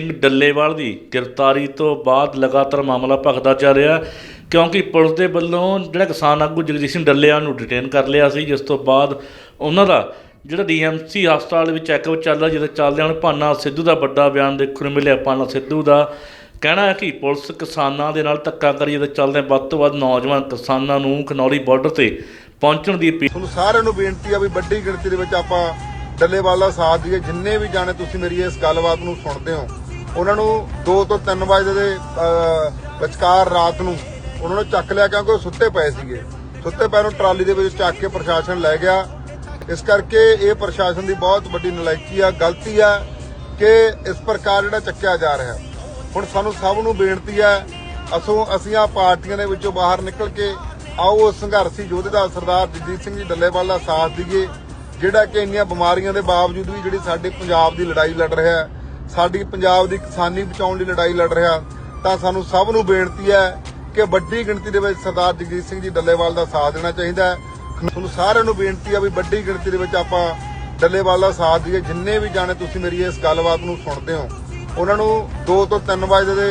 ਸਿੰਘ ਡੱਲੇਵਾਲ ਦੀ ਗ੍ਰਿਫਤਾਰੀ ਤੋਂ ਬਾਅਦ ਲਗਾਤਾਰ ਮਾਮਲਾ ਭਖਦਾ ਜਾ ਰਿਹਾ ਕਿਉਂਕਿ ਪੁਲਿਸ ਦੇ ਵੱਲੋਂ ਜਿਹੜਾ ਕਿਸਾਨ ਆਗੂ ਜਗਜੀਤ ਸਿੰਘ ਡੱਲੇਵਾਲ ਨੂੰ ਡਿਟੇਨ ਕਰ ਲਿਆ ਸੀ, ਜਿਸ ਤੋਂ ਬਾਅਦ ਉਹਨਾਂ ਦਾ ਜਿਹੜਾ ਡੀਐਮਸੀ ਹਸਪਤਾਲ ਵਿੱਚ ਚੈੱਕਅਪ ਚੱਲ ਰਿਹਾ, ਜਿਹਦੇ ਚੱਲਦਿਆਂ ਹੁਣ ਭਾਨਾ ਸਿੱਧੂ ਦਾ ਵੱਡਾ ਬਿਆਨ ਦੇਖਣ ਨੂੰ ਮਿਲਿਆ। ਭਾਨਾ ਸਿੱਧੂ ਦਾ ਕਹਿਣਾ ਹੈ ਕਿ ਪੁਲਿਸ ਕਿਸਾਨਾਂ ਦੇ ਨਾਲ ਧੱਕਾ ਕਰੀ, ਜਿਹਦੇ ਚੱਲਦੇ ਵੱਧ ਤੋਂ ਵੱਧ ਨੌਜਵਾਨ ਕਿਸਾਨਾਂ ਨੂੰ ਖਨੌਰੀ ਬਾਰਡਰ ਤੇ ਪਹੁੰਚਣ ਦੀ ਅਪੀਲ। ਤੁਹਾਨੂੰ ਸਾਰਿਆਂ ਨੂੰ ਬੇਨਤੀ ਆ ਵੀ ਵੱਡੀ ਗਿਣਤੀ ਦੇ ਵਿੱਚ ਆਪਾਂ ਡੱਲੇਵਾਲਾ ਸਾਥ ਦੀਏ ਜਿੰਨੇ ਵੀ ਜਾਣੇ ਤੁਸੀਂ ਮੇਰੀ ਇਸ ਗੱਲਬਾਤ ਨੂੰ ਸੁਣਦੇ ਹੋ ਉਹਨਾਂ ਨੂੰ 2 ਤੋਂ 3 ਵਜੇ ਦੇ ਵਿਚਕਾਰ ਰਾਤ ਨੂੰ ਉਹਨਾਂ ਨੂੰ ਚੱਕ ਲਿਆ ਕਿਉਂਕਿ ਉਹ ਸੁੱਤੇ ਪਏ ਸੀਗੇ। ਸੁੱਤੇ ਪਏ ਨੂੰ ਟਰਾਲੀ ਦੇ ਵਿੱਚ ਚੱਕ ਕੇ ਪ੍ਰਸ਼ਾਸਨ ਲੈ ਗਿਆ। ਇਸ ਕਰਕੇ ਇਹ ਪ੍ਰਸ਼ਾਸਨ ਦੀ ਬਹੁਤ ਵੱਡੀ ਨਲਾਇਕੀ ਆ, ਗਲਤੀ ਆ ਕਿ ਇਸ ਪ੍ਰਕਾਰ ਜਿਹੜਾ ਚੱਕਿਆ ਜਾ ਰਿਹਾ। ਹੁਣ ਸਾਨੂੰ ਸਭ ਨੂੰ ਬੇਨਤੀ ਹੈ ਅਸੋਂ ਅਸੀਂ ਆ ਪਾਰਟੀਆਂ ਦੇ ਵਿੱਚੋਂ ਬਾਹਰ ਨਿਕਲ ਕੇ ਆਓ ਉਸ ਸੰਘਰਸ਼ੀ ਯੋਧੇ ਦਾ ਸਰਦਾਰ ਜਗਜੀਤ ਸਿੰਘ ਜੀ ਡੱਲੇਵਾਲ ਦਾ ਸਾਥ ਦਈਏ ਜਿਹੜਾ ਕਿ ਇੰਨੀਆਂ ਬਿਮਾਰੀਆਂ ਦੇ ਬਾਵਜੂਦ ਵੀ ਜਿਹੜੀ ਸਾਡੇ ਪੰਜਾਬ ਦੀ ਲੜਾਈ ਲੜ ਰਿਹਾ ਹੈ ਸਾਡੀ ਪੰਜਾਬ ਦੀ ਕਿਸਾਨੀ ਬਚਾਉਣ ਲਈ ਲੜਾਈ ਲੜ ਰਿਹਾ, ਤਾਂ ਸਾਨੂੰ ਸਭ ਨੂੰ ਬੇਨਤੀ ਹੈ ਕਿ ਵੱਡੀ ਗਿਣਤੀ ਦੇ ਵਿੱਚ ਸਰਦਾਰ ਜਗਜੀਤ ਸਿੰਘ ਜੀ ਡੱਲੇਵਾਲ ਦਾ ਸਾਥ ਦੇਣਾ ਚਾਹੀਦਾ ਹੈ। ਤੁਹਾਨੂੰ ਸਾਰਿਆਂ ਨੂੰ ਬੇਨਤੀ ਹੈ ਵੀ ਵੱਡੀ ਗਿਣਤੀ ਦੇ ਵਿੱਚ ਆਪਾਂ ਡੱਲੇਵਾਲ ਦਾ ਸਾਥ ਦਈਏ। ਜਿੰਨੇ ਵੀ ਜਾਣੇ ਤੁਸੀਂ ਮੇਰੀ ਇਸ ਗੱਲਬਾਤ ਨੂੰ ਸੁਣਦੇ ਹੋ, ਉਹਨਾਂ ਨੂੰ 2 ਤੋਂ 3 ਵਜੇ ਦੇ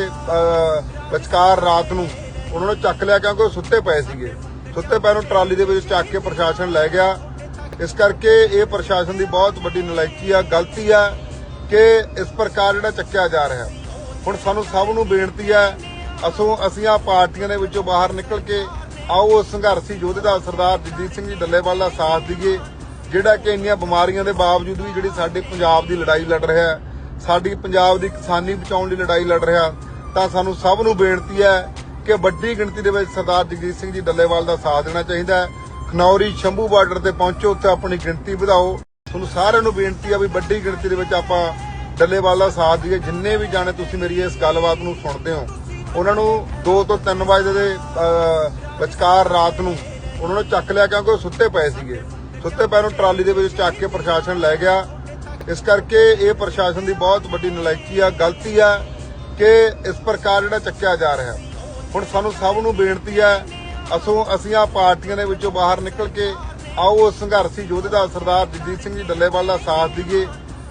ਵਿਚਕਾਰ ਰਾਤ ਨੂੰ ਉਹਨਾਂ ਨੂੰ ਚੱਕ ਲਿਆ ਕਿਉਂਕਿ ਉਹ ਸੁੱਤੇ ਪਏ ਸੀਗੇ। ਸੁੱਤੇ ਪਏ ਨੂੰ ਟਰਾਲੀ ਦੇ ਵਿੱਚ ਚੱਕ ਕੇ ਪ੍ਰਸ਼ਾਸਨ ਲੈ ਗਿਆ। ਇਸ ਕਰਕੇ ਇਹ ਪ੍ਰਸ਼ਾਸਨ ਦੀ ਬਹੁਤ ਵੱਡੀ ਨਲਾਇਕੀ ਆ, ਗਲਤੀ ਆ। ਕਿ ਇਸ ਪ੍ਰਕਾਰ ਜਿਹੜਾ ਚੱਕਿਆ ਜਾ ਰਿਹਾ ਹੁਣ ਸਾਨੂੰ ਸਭ ਨੂੰ ਬੇਨਤੀ ਹੈ, ਅਸੋਂ ਅਸੀਂ ਆ ਪਾਰਟੀਆਂ ਦੇ ਵਿੱਚੋਂ ਬਾਹਰ ਨਿਕਲ ਕੇ ਆਓ ਉਸ ਸੰਘਰਸ਼ੀ ਯੋਧੇ ਦਾ ਸਰਦਾਰ ਜਗਜੀਤ ਸਿੰਘ ਜੀ ਡੱਲੇਵਾਲ ਦਾ ਸਾਥ ਦਈਏ, ਜਿਹੜਾ ਕਿ ਇੰਨੀਆਂ ਬਿਮਾਰੀਆਂ ਦੇ ਬਾਵਜੂਦ ਵੀ ਜਿਹੜੀ ਸਾਡੇ ਪੰਜਾਬ ਦੀ ਲੜਾਈ ਲੜ ਰਿਹਾ ਹੈ, ਸਾਡੀ ਪੰਜਾਬ ਦੀ ਕਿਸਾਨੀ ਬਚਾਉਣ ਲਈ ਲੜਾਈ ਲੜ ਰਿਹਾ, ਤਾਂ ਸਾਨੂੰ ਸਭ ਨੂੰ ਬੇਨਤੀ ਹੈ ਕਿ ਵੱਡੀ ਗਿਣਤੀ ਦੇ ਵਿੱਚ ਸਰਦਾਰ ਜਗਜੀਤ ਸਿੰਘ ਜੀ ਡੱਲੇਵਾਲ ਦਾ ਸਾਥ ਦੇਣਾ ਚਾਹੀਦਾ ਹੈ। ਖਨੌਰੀ ਸ਼ੰਭੂ ਬਾਰਡਰ ਤੇ ਪਹੁੰਚੋ, ਉੱਥੇ ਆਪਣੀ ਗਿਣਤੀ ਵਧਾਓ। ਤੁਹਾਨੂੰ ਸਾਰਿਆਂ ਨੂੰ ਬੇਨਤੀ ਆ ਵੀ ਵੱਡੀ ਗਿਣਤੀ ਦੇ ਵਿੱਚ ਆਪਾਂ ਡੱਲੇਵਾਲ ਦਾ ਸਾਥ ਦਈਏ ਜਿੰਨੇ ਵੀ ਜਾਣੇ ਤੁਸੀਂ ਮੇਰੀ ਇਸ ਗੱਲਬਾਤ ਨੂੰ ਸੁਣਦੇ ਹੋ, ਉਹਨਾਂ ਨੂੰ 2 ਤੋਂ 3 ਵਜੇ ਦੇ ਵਿਚਕਾਰ ਰਾਤ ਨੂੰ ਉਹਨਾਂ ਨੂੰ ਚੱਕ ਲਿਆ ਕਿਉਂਕਿ ਉਹ ਸੁੱਤੇ ਪਏ ਸੀਗੇ। ਸੁੱਤੇ ਪਏ ਨੂੰ ਟਰਾਲੀ ਦੇ ਵਿੱਚ ਚੱਕ ਕੇ ਪ੍ਰਸ਼ਾਸਨ ਲੈ ਗਿਆ। ਇਸ ਕਰਕੇ ਇਹ ਪ੍ਰਸ਼ਾਸਨ ਦੀ ਬਹੁਤ ਵੱਡੀ ਨਲਾਇਕੀ ਆ, ਗਲਤੀ ਆ ਕਿ ਇਸ ਪ੍ਰਕਾਰ ਜਿਹੜਾ ਚੱਕਿਆ ਜਾ ਰਿਹਾ। ਹੁਣ ਸਾਨੂੰ ਸਭ ਨੂੰ ਬੇਨਤੀ ਹੈ ਅਸੋਂ ਅਸੀਂ ਆ ਪਾਰਟੀਆਂ ਦੇ ਵਿੱਚੋਂ ਬਾਹਰ ਨਿਕਲ ਕੇ ਆਓ ਉਸ ਸੰਘਰਸ਼ੀ ਯੋਧੇ ਦਾ ਸਰਦਾਰ ਜਗਜੀਤ ਸਿੰਘ ਜੀ ਡੱਲੇਵਾਲ ਦਾ ਸਾਥ ਦਈਏ,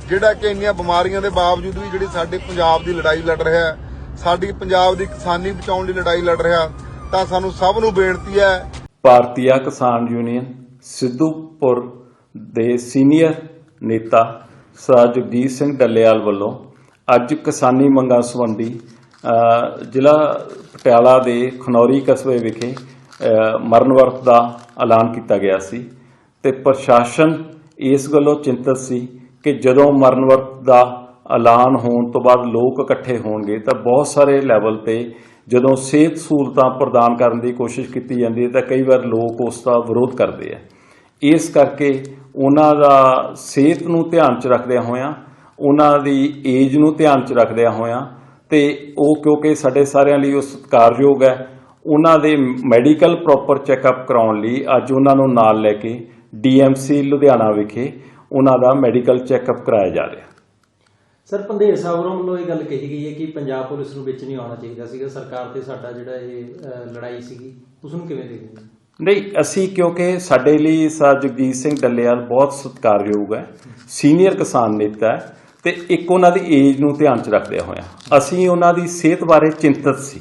ਜਿਹੜਾ ਕਿ ਇੰਨੀਆਂ ਬਿਮਾਰੀਆਂ ਦੇ ਬਾਵਜੂਦ ਵੀ ਜਿਹੜੀ ਸਾਡੇ ਪੰਜਾਬ ਦੀ ਲੜਾਈ ਲੜ ਰਿਹਾ ਹੈ, ਸਾਡੀ ਪੰਜਾਬ ਦੀ ਕਿਸਾਨੀ ਬਚਾਉਣ ਲਈ ਲੜਾਈ ਲੜ ਰਿਹਾ, ਤਾਂ ਸਾਨੂੰ ਸਭ ਨੂੰ ਬੇਨਤੀ ਹੈ। ਭਾਰਤੀਆ ਕਿਸਾਨ ਯੂਨੀਅਨ, ਸਿੱਧੂਪੁਰ ਦੇ ਸੀਨੀਅਰ ਨੇਤਾ ਸਰਦਾਰ ਜਗਜੀਤ ਸਿੰਘ ਡੱਲੇਵਾਲ ਵੱਲੋਂ ਅੱਜ ਕਿਸਾਨੀ ਮੰਗਾਂ ਸੰਬੰਧੀ ਜ਼ਿਲ੍ਹਾ ਪਟਿਆਲਾ ਦੇ ਖਨੌਰੀ ਕਸਬੇ ਵਿਖੇ ਮਰਨ ਵਰਤ ਦਾ ਐਲਾਨ ਕੀਤਾ ਗਿਆ ਸੀ। ਤੇ ਪ੍ਰਸ਼ਾਸਨ ਇਸ ਗੱਲੋਂ ਚਿੰਤਤ ਸੀ ਕਿ ਜਦੋਂ ਮਰਨ ਵਰਤ ਦਾ ਐਲਾਨ ਹੋਣ ਤੋਂ ਬਾਅਦ ਲੋਕ ਇਕੱਠੇ ਹੋਣਗੇ ਤਾਂ ਬਹੁਤ ਸਾਰੇ ਲੈਵਲ ਤੇ ਜਦੋਂ ਸਿਹਤ ਸਹੂਲਤਾਂ ਪ੍ਰਦਾਨ ਕਰਨ ਦੀ ਕੋਸ਼ਿਸ਼ ਕੀਤੀ ਜਾਂਦੀ ਹੈ ਤਾਂ ਕਈ ਵਾਰ ਲੋਕ ਉਸ ਦਾ ਵਿਰੋਧ ਕਰਦੇ ਆ। ਇਸ ਕਰਕੇ ਉਹਨਾਂ ਦਾ ਸਿਹਤ ਨੂੰ ਧਿਆਨ 'ਚ ਰੱਖਦਿਆਂ ਹੋਇਆਂ, ਉਹਨਾਂ ਦੀ ਏਜ ਨੂੰ ਧਿਆਨ 'ਚ ਰੱਖਦਿਆਂ ਹੋਇਆਂ ਤੇ ਉਹ ਕਿਉਂਕਿ ਸਾਡੇ ਸਾਰਿਆਂ ਲਈ ਉਹ ਸਤਿਕਾਰਯੋਗ ਹੈ, ਉਹਨਾਂ ਦੇ ਮੈਡੀਕਲ ਪ੍ਰੋਪਰ ਚੈੱਕਅਪ ਕਰਾਉਣ ਲਈ ਅੱਜ ਉਹਨਾਂ ਨੂੰ ਨਾਲ ਲੈ ਕੇ ਡੀਐਮਸੀ ਲੁਧਿਆਣਾ ਵਿਖੇ ਉਹਨਾਂ ਦਾ ਮੈਡੀਕਲ ਚੈੱਕਅਪ ਕਰਾਇਆ ਜਾ ਰਿਹਾ। ਸਰ ਪੰਦੇਰ ਸਾਹਿਬ ਵੱਲੋਂ ਇਹ ਗੱਲ ਕਹੀ ਗਈ ਹੈ ਕਿ ਪੰਜਾਬ ਪੁਲਿਸ ਨੂੰ ਵਿੱਚ ਨਹੀਂ ਆਉਣਾ ਚਾਹੀਦਾ ਸੀਗਾ। ਸਰਕਾਰ ਤੇ ਸਾਡਾ ਜਿਹੜਾ ਇਹ ਲੜਾਈ ਸੀਗੀ ਉਸ ਨੂੰ ਕਿਵੇਂ ਦੇਖਦੇ ਹੋ? ਨਹੀਂ ਅਸੀਂ ਕਿਉਂਕਿ ਸਾਡੇ ਲਈ ਸਰ ਜਗਜੀਤ ਸਿੰਘ ਡੱਲੇਵਾਲ ਬਹੁਤ ਸਤਿਕਾਰਯੋਗ ਹੈ ਸੀਨੀਅਰ ਕਿਸਾਨ ਨੇਤਾ ਹੈ ਤੇ ਇੱਕ ਉਹਨਾਂ ਦੀ ਏਜ ਨੂੰ ਧਿਆਨ 'ਚ ਰੱਖਦਿਆਂ ਹੋਇਆਂ। ਅਸੀਂ ਉਹਨਾਂ ਦੀ ਸਿਹਤ ਬਾਰੇ ਚਿੰਤਤ ਸੀ।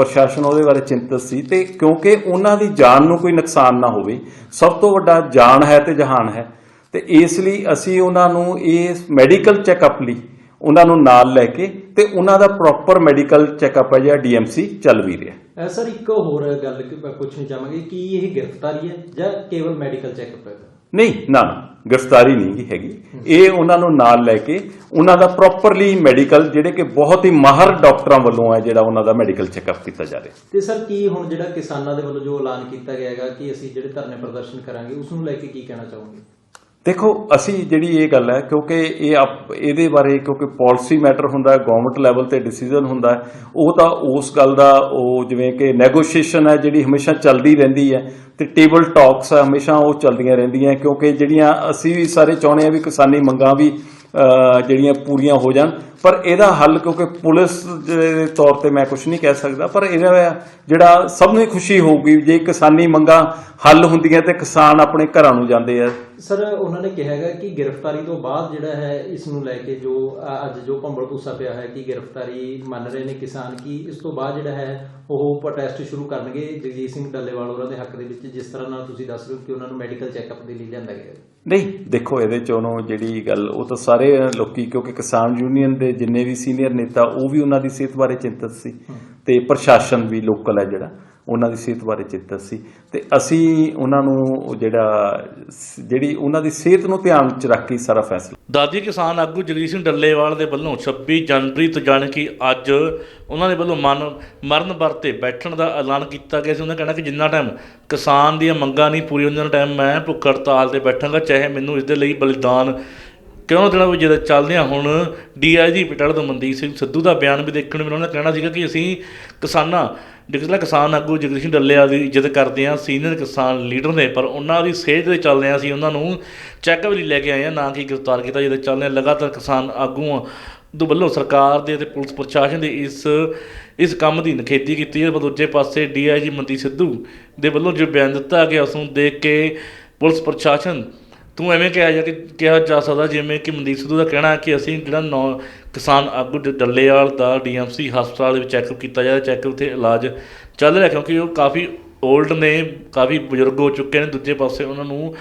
ਪ੍ਰਸ਼ਾਸਨ ਉਹਦੇ ਬਾਰੇ ਚਿੰਤਤ ਸੀ ਤੇ ਕਿਉਂਕਿ ਉਹਨਾਂ ਦੀ ਜਾਨ ਨੂੰ ਕੋਈ ਨੁਕਸਾਨ ਨਾ ਹੋਵੇ, ਸਭ ਤੋਂ ਵੱਡਾ ਜਾਨ ਹੈ ਤੇ ਜਹਾਨ ਹੈ। ਤੇ ਇਸ ਲਈ ਅਸੀਂ ਉਹਨਾਂ ਨੂੰ ਇਸ ਮੈਡੀਕਲ ਚੈੱਕਅਪ ਲਈ ਉਹਨਾਂ ਨੂੰ ਨਾਲ ਲੈ ਕੇ ਤੇ ਉਹਨਾਂ ਦਾ ਪ੍ਰੋਪਰ ਮੈਡੀਕਲ ਚੈੱਕਅਪ ਹੈ ਜਿਹੜਾ ਡੀਐਮਸੀ ਚੱਲ ਵੀ ਰਿਹਾ। ਸਰ, ਇੱਕ ਹੋਰ ਗੱਲ ਪੁੱਛਣੀ ਚਾਹਾਂਗੇ ਕਿ ਇਹ ਗ੍ਰਿਫਤਾਰੀ ਹੈ ਜਾਂ ਕੇਵਲ ਮੈਡੀਕਲ ਚੈੱਕਅਪ ਹੈ? ਨਹੀਂ, ਨਾ ਗ੍ਰਿਫਤਾਰੀ ਨਹੀਂ ਹੈਗੀ। ਇਹ ਉਹਨਾਂ ਨੂੰ ਨਾਲ ਲੈ ਕੇ ਉਹਨਾਂ ਦਾ ਪ੍ਰੋਪਰਲੀ ਮੈਡੀਕਲ ਜਿਹੜੇ ਕਿ ਬਹੁਤ ਹੀ ਮਾਹਰ ਡਾਕਟਰਾਂ ਵੱਲੋਂ ਹੈ ਜਿਹੜਾ ਉਹਨਾਂ ਦਾ ਮੈਡੀਕਲ ਚੈੱਕਅਪ ਕੀਤਾ ਜਾ ਰਿਹਾ। ਤੇ ਸਰ, ਕੀ ਹੁਣ ਜਿਹੜਾ ਕਿਸਾਨਾਂ ਦੇ ਵੱਲੋਂ ਜੋ ਐਲਾਨ ਕੀਤਾ ਗਿਆ ਹੈਗਾ ਕਿ ਅਸੀਂ ਜਿਹੜੇ ਧਰਨੇ ਪ੍ਰਦਰਸ਼ਨ ਕਰਾਂਗੇ, ਉਸ ਨੂੰ ਲੈ ਕੇ ਕੀ ਕਹਿਣਾ ਚਾਹੋਗੇ? ਦੇਖੋ, ਅਸੀਂ ਜਿਹੜੀ ਇਹ ਗੱਲ ਹੈ, ਕਿਉਂਕਿ ਇਹ ਆਪ- ਇਹਦੇ ਬਾਰੇ ਕਿਉਂਕਿ ਪਾਲਿਸੀ ਮੈਟਰ ਹੁੰਦਾ ਹੈ ਗਵਰਨਮੈਂਟ ਲੈਵਲ ਤੇ ਡਿਸੀਜਨ ਹੁੰਦਾ ਹੈ ਉਹ ਤਾਂ ਉਸ ਗੱਲ ਦਾ ਉਹ ਜਿਵੇਂ ਕਿ ਨੈਗੋਸ਼ੀਏਸ਼ਨ ਹੈ, ਜਿਹੜੀ ਹਮੇਸ਼ਾ ਚੱਲਦੀ ਰਹਿੰਦੀ ਹੈ ਤੇ ਟੇਬਲ ਟਾਕਸ ਹਮੇਸ਼ਾ ਉਹ ਚੱਲਦੀਆਂ ਰਹਿੰਦੀਆਂ, ਕਿਉਂਕਿ ਜਿਹੜੀਆਂ ਅਸੀਂ ਵੀ ਸਾਰੇ ਚਾਹੁੰਦੇ ਆ ਵੀ ਕਿਸਾਨੀ ਮੰਗਾਂ ਵੀ ਜਿਹੜੀਆਂ ਪੂਰੀਆਂ ਹੋ ਜਾਣ। ਪਰ ਇਹਦਾ ਹੱਲ ਕਿਉਂਕਿ ਪੁਲਿਸ ਦੇ ਤੌਰ ਤੇ ਮੈਂ ਕੁਝ ਨਹੀਂ ਕਹਿ ਸਕਦਾ, ਪਰ ਇਹਦਾ ਜਿਹੜਾ ਸਭ ਨੂੰ ਹੀ ਖੁਸ਼ੀ ਹੋਊਗੀ, ਜੇ ਕਿਸਾਨੀ ਮੰਗਾਂ ਹੱਲ ਹੁੰਦੀਆਂ ਤੇ ਕਿਸਾਨ ਆਪਣੇ ਘਰਾਂ ਨੂੰ ਜਾਂਦੇ ਆ। ਸਰ, ਉਹਨਾਂ ਨੇ ਕਿਹਾ ਹੈਗਾ ਕਿ ਗ੍ਰਿਫਤਾਰੀ ਤੋਂ ਬਾਅਦ ਜਿਹੜਾ ਹੈ, ਇਸ ਨੂੰ ਲੈ ਕੇ ਜੋ ਅੱਜ ਜੋ ਭੰਬਲ ਭੂਸਾ ਪਿਆ ਹੈ ਕਿ ਗ੍ਰਿਫਤਾਰੀ ਮੰਨ ਰਹੇ ਨੇ ਕਿਸਾਨ ਕੀ ਇਸ ਤੋਂ ਬਾਅਦ ਜਿਹੜਾ ਹੈ, ਉਹ ਪ੍ਰੋਟੈਸਟ ਸ਼ੁਰੂ ਕਰਨਗੇ। ਜਗਜੀਤ ਸਿੰਘ ਡੱਲੇਵਾਲ ਹੋਰਾਂ ਦੇ ਹੱਕ ਦੇ ਵਿੱਚ ਜਿਸ ਤਰ੍ਹਾਂ ਨਾਲ ਤੁਸੀਂ ਦੱਸ ਰਹੇ ਹੋ ਕਿ ਉਹਨਾਂ ਨੂੰ ਮੈਡੀਕਲ ਚੈੱਕਅਪ ਦੇ ਲਈ ਲਿਆਂਦਾ ਗਿਆ ਨਹੀਂ ਦੇਖੋ ਇਹਦੇ ਚ ਉਹਨੂੰ ਜਿਹੜੀ ਗੱਲ ਉਹ ਤਾਂ ਸਾਰੇ ਲੋਕੀ ਕਿਉਂਕਿ ਕਿਸਾਨ ਯੂਨੀਅਨ ਦੇ ਜਿੰਨੇ ਵੀ ਸੀਨੀਅਰ ਨੇਤਾ ਉਹ ਵੀ ਉਹਨਾਂ ਦੀ ਸਿਹਤ ਬਾਰੇ ਚਿੰਤਤ ਸੀ ਤੇ ਪ੍ਰਸ਼ਾਸਨ ਵੀ ਲੋਕਲ ਹੈ ਜਿਹੜਾ। ਉਹਨਾਂ ਦੀ ਸਿਹਤ ਬਾਰੇ ਚਿੰਤਤ ਸੀ। ਤੇ ਅਸੀਂ ਉਹਨਾਂ ਨੂੰ ਜਿਹੜਾ ਜਿਹੜੀ ਉਹਨਾਂ ਦੀ ਸਿਹਤ ਨੂੰ ਧਿਆਨ ਵਿੱਚ ਰੱਖ ਕੇ ਸਾਰਾ ਫੈਸਲਾ ਦਾਦੀ ਕਿਸਾਨ ਆਗੂ ਜਗਜੀਤ ਸਿੰਘ ਡੱਲੇਵਾਲ ਦੇ ਵੱਲੋਂ 26 ਜਨਵਰੀ ਤੋਂ ਜਾਣੀ ਕਿ ਅੱਜ ਉਹਨਾਂ ਦੇ ਵੱਲੋਂ ਮਨ, ਮਰਨ ਵਰਤੇ ਬੈਠਣ ਦਾ ਐਲਾਨ ਕੀਤਾ ਗਿਆ ਸੀ। ਉਹਨਾਂ ਕਹਿਣਾ ਕਿ ਜਿੰਨਾ ਟਾਈਮ ਕਿਸਾਨ ਦੀਆਂ ਮੰਗਾਂ ਨਹੀਂ ਪੂਰੀ ਹੁੰਦੀਆਂ ਟਾਈਮ ਮੈਂ ਭੁੱਖ ਹੜਤਾਲ ਤੇ ਬੈਠਾਂਗਾ, ਚਾਹੇ ਮੈਨੂੰ ਇਸ ਦੇ ਲਈ ਬਲੀਦਾਨ ਕਿਉਂ ਜਿਹੜਾ ਵੀ ਜਦੋਂ ਚੱਲਦੇ ਹਾਂ ਹੁਣ ਡੀਆਈਜੀ ਪਟਿਆਲਾ ਤੋਂ ਮਨਦੀਪ ਸਿੰਘ ਸਿੱਧੂ ਦਾ ਬਿਆਨ ਵੀ ਦੇਖਣ ਨੂੰ ਮਿਲਿਆ। ਉਹਨਾਂ ਦਾ ਕਹਿਣਾ ਸੀਗਾ ਕਿ ਅਸੀਂ ਕਿਸਾਨਾਂ ਜਿਹੜਾ ਕਿਸਾਨ ਆਗੂ ਜਗਦੀਸ਼ ਸਿੰਘ ਡੱਲੇਵਾਲ ਦੀ ਇੱਜ਼ਤ ਕਰਦੇ ਹਾਂ, ਸੀਨੀਅਰ ਕਿਸਾਨ ਲੀਡਰ ਨੇ, ਪਰ ਉਹਨਾਂ ਦੀ ਸਿਹਤ ਦੇ ਚੱਲਦੇ ਹਾਂ ਅਸੀਂ ਉਹਨਾਂ ਨੂੰ ਚੈੱਕਅਪ ਲਈ ਲੈ ਕੇ ਆਏ ਹਾਂ, ਨਾ ਕਿ ਗ੍ਰਿਫਤਾਰ ਕੀਤਾ ਜਿਹਦੇ ਚੱਲਦੇ ਹਾਂ ਲਗਾਤਾਰ ਕਿਸਾਨ ਆਗੂਆਂ ਦੇ ਵੱਲੋਂ ਸਰਕਾਰ ਦੇ ਅਤੇ ਪੁਲਿਸ ਪ੍ਰਸ਼ਾਸਨ ਦੇ ਇਸ ਇਸ ਕੰਮ ਦੀ ਨਿਖੇਧੀ ਕੀਤੀ ਹੈ। ਪਰ ਦੂਜੇ ਪਾਸੇ ਡੀਆਈਜੀ ਮਨਦੀਪ ਸਿੱਧੂ ਦੇ ਵੱਲੋਂ ਜੋ ਬਿਆਨ ਦਿੱਤਾ ਗਿਆ, ਉਸ ਨੂੰ ਦੇਖ ਕੇ ਪੁਲਿਸ ਪ੍ਰਸ਼ਾਸਨ ਤੂੰ ਐਵੇਂ ਕਿਹਾ ਜਾ ਕਿ ਕਿਹਾ ਜਾ ਸਕਦਾ ਜਿਵੇਂ ਕਿ ਮਨਦੀਪ ਸਿੱਧੂ ਦਾ ਕਹਿਣਾ ਹੈ ਕਿ ਅਸੀਂ ਜਿਹੜਾ ਨੌ ਕਿਸਾਨ ਆਗੂ ਡ- ਡੱਲੇਵਾਲ ਦਾ ਡੀਐਮਸੀ ਹਸਪਤਾਲ ਦੇ ਵਿੱਚ ਚੈੱਕਅਪ ਕੀਤਾ ਜਾ ਰਿਹਾ ਚੈੱਕਅਪ ਤੇ ਇਲਾਜ ਚੱਲ ਰਿਹਾ ਕਿਉਂਕਿ ਉਹ ਕਾਫੀ 올ਡ ਨੇ, ਕਾਫੀ ਬਜ਼ੁਰਗ ਹੋ ਚੁੱਕੇ ਨੇ, ਦੂਜੇ ਪਾਸੇ ਉਹਨਾਂ ਨੂੰ